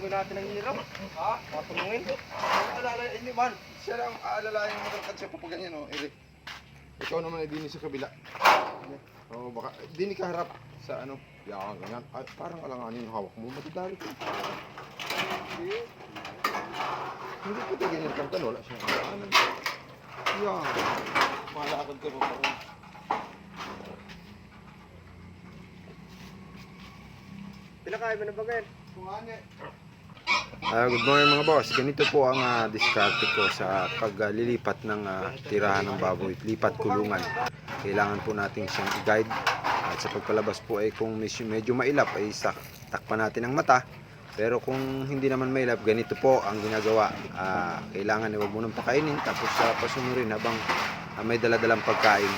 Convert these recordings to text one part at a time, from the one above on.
Tulungin natin ang hirap. Ha? Matulungin. Alala, hindi man. Siya lang aalalayan mo magkalkad siya pa ganyan, oh, Eric. Ikaw naman ay dini sa kabila. Oo, oh, baka dini ka harap sa ano. Yan, ganyan. Ay, parang alanganin yung hawak mo. Matidali ka. Hindi pwede ganyan kang tan. Wala siya. Ano? Yan. Malakad ka pa pa. Pinakain mo na ba ngayon? Kumanya. Ah, good morning mga boss. Ganito po ang ah, diskarte ko sa paglilipat ng ah, tirahan ng baboy, lipat kulungan. Kailangan po natin siyang i-guide at sa pagpalabas po ay kung medyo, medyo mailap ay sak takpan natin ang mata. Pero kung hindi naman mailap, ganito po ang ginagawa. Ah, kailangan ay huwag mo nang pakainin tapos uh, pasunurin habang ah, may daladalang pagkain.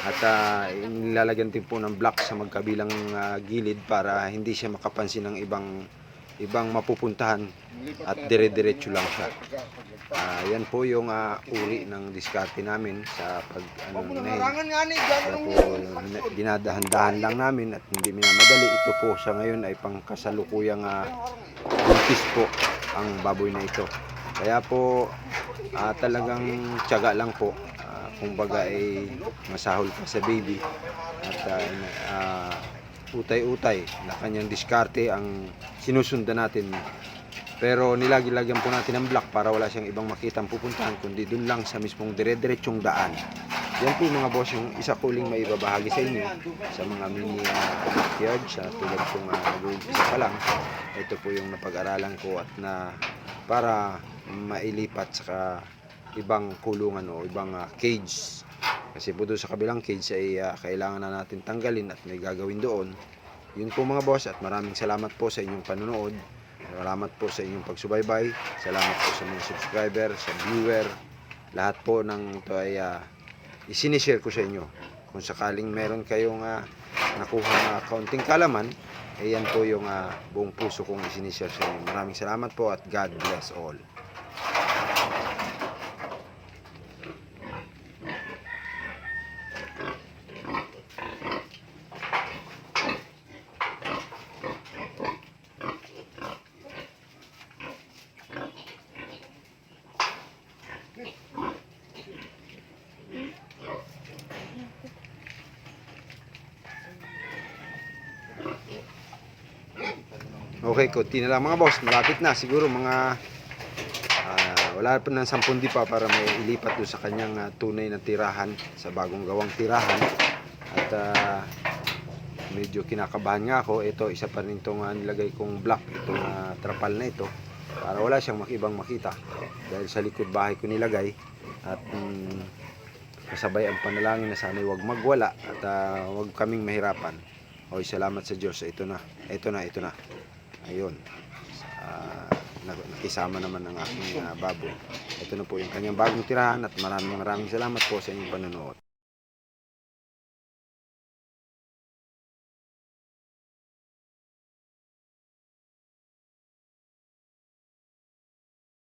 At ah, nilalagyan din po ng block sa magkabilang ah, gilid para hindi siya makapansin ng ibang ibang mapupuntahan at dire-diretso lang siya. Ah, yan po yung ah, uri ng diskarte namin sa pag ano Huwag mo nang inahin. harangan nga ni. Kaya Gano'n po na- dinadahan-dahan lang namin at hindi minamadali. Ito po sa ngayon ay pang kasalukuyang ah, buntis po ang baboy na ito. Kaya po ah, talagang tiyaga lang po. Ah, kumbaga ay masahol pa sa baby at ah, ah, utay-utay na kanyang diskarte ang sinusundan natin. Pero nilagi-lagyan po natin ng block para wala siyang ibang makitang pupuntahan kundi dun lang sa mismong dire-diretsyong daan. Yan po mga boss yung isa ko uling may ibabahagi sa inyo sa mga mini uh, backyard sa tulad kong uh, nag-uumpisa pa lang. Ito po yung napag-aralan ko at na para mailipat sa ibang kulungan o ibang ah, cage. Kasi po doon sa kabilang cage ay ah, kailangan na natin tanggalin at may gagawin doon. Yun po mga boss at maraming salamat po sa inyong panonood. Salamat po sa inyong pagsubaybay. Salamat po sa mga subscriber, sa viewer. Lahat po ng ito ay ah, isinishare ko sa inyo. Kung sakaling meron kayong ah, nakuha na kaunting kalaman, eh yan po yung ah, buong puso kong isinishare sa inyo. Maraming salamat po at God bless all. Okay, konti na lang mga boss. Malapit na. Siguro mga ah, wala pa ng 10 di pa para may ilipat doon sa kanyang ah, tunay na tirahan sa bagong gawang tirahan. At ah, medyo kinakabahan nga ako. Ito, isa pa rin itong ah, nilagay kong block, itong ah, trapal na ito. Para wala siyang makibang makita. Dahil sa likod bahay ko nilagay. At mm, kasabay ang panalangin na sana'y wag magwala at ah, wag kaming mahirapan. Hoy, salamat sa Diyos. Ito na. Ito na, ito na. Ayun. Nak- nakisama naman ang aking ah, baboy. Ito na po yung kanyang bagong tirahan at maraming maraming salamat po sa inyong panonood.